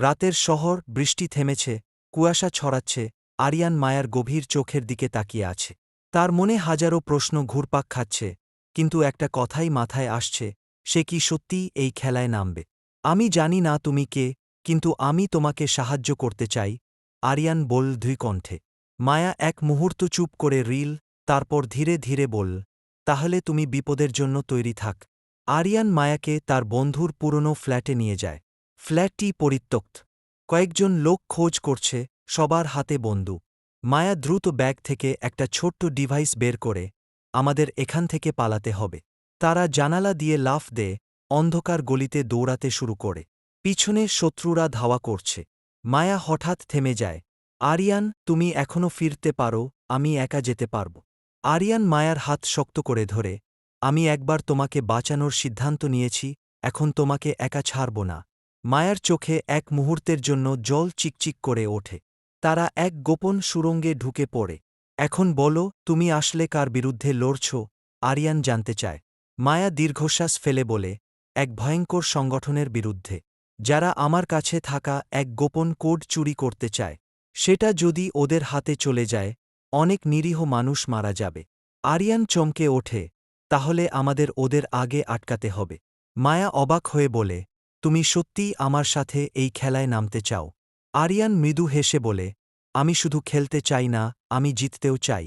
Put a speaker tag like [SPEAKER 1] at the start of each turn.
[SPEAKER 1] রাতের শহর, বৃষ্টি থেমেছে, কুয়াশা ছড়াচ্ছে, আরিয়ান মায়ার গভীর চোখের দিকে তাকিয়ে আছে। তার মনে হাজারো প্রশ্ন ঘুরপাক খাচ্ছে, কিন্তু একটা কথাই মাথায় আসছে, সে কি সত্যিই এই খেলায় নামবে? আমি জানি না তুমি কে, কিন্তু আমি তোমাকে সাহায্য করতে চাই, আরিয়ান বল দুই কণ্ঠে মায়া এক মুহূর্ত চুপ করে রিল, তারপর ধীরে ধীরে বল, তাহলে তুমি বিপদের জন্য তৈরি থাক। আরিয়ান মায়াকে তার বন্ধুর পুরনো ফ্ল্যাটে নিয়ে যায়। ফ্ল্যাটটি পরিত্যক্ত। কয়েকজন লোক খোঁজ করছে, সবার হাতে বন্ধু মায়া দ্রুত ব্যাগ থেকে একটা ছোট্ট ডিভাইস বের করে, আমাদের এখান থেকে পালাতে হবে। তারা জানালা দিয়ে লাফ দেয় অন্ধকার গলিতে দৌড়াতে শুরু করে। পিছনে শত্রুরা ধাওয়া করছে। মায়া হঠাৎ থেমে যায়, আরিয়ান, তুমি এখনও ফিরতে পারো, আমি একা যেতে পারব। আরিয়ান মায়ার হাত শক্ত করে ধরে, আমি একবার তোমাকে বাঁচানোর সিদ্ধান্ত নিয়েছি, এখন তোমাকে একা ছাড়ব না। মায়ার চোখে এক মুহূর্তের জন্য জল চিকচিক করে ওঠে। তারা এক গোপন সুরঙ্গে ঢুকে পড়ে। এখন বলো, তুমি আসলে কার বিরুদ্ধে লড়ছ? আরিয়ান জানতে চায়। মায়া দীর্ঘশ্বাস ফেলে বলে, এক ভয়ঙ্কর সংগঠনের বিরুদ্ধে। যারা আমার কাছে থাকা এক গোপন কোড চুরি করতে চায়, সেটা যদি ওদের হাতে চলে যায়, অনেক নিরীহ মানুষ মারা যাবে। আরিয়ান চমকে ওঠে, তাহলে আমাদের ওদের আগে আটকাতে হবে। মায়া অবাক হয়ে বলে তুমি সত্যিই আমার সাথে এই খেলায় নামতে চাও। আরিয়ান মৃদু হেসে বলে, আমি শুধু খেলতে চাই না, আমি জিততেও চাই।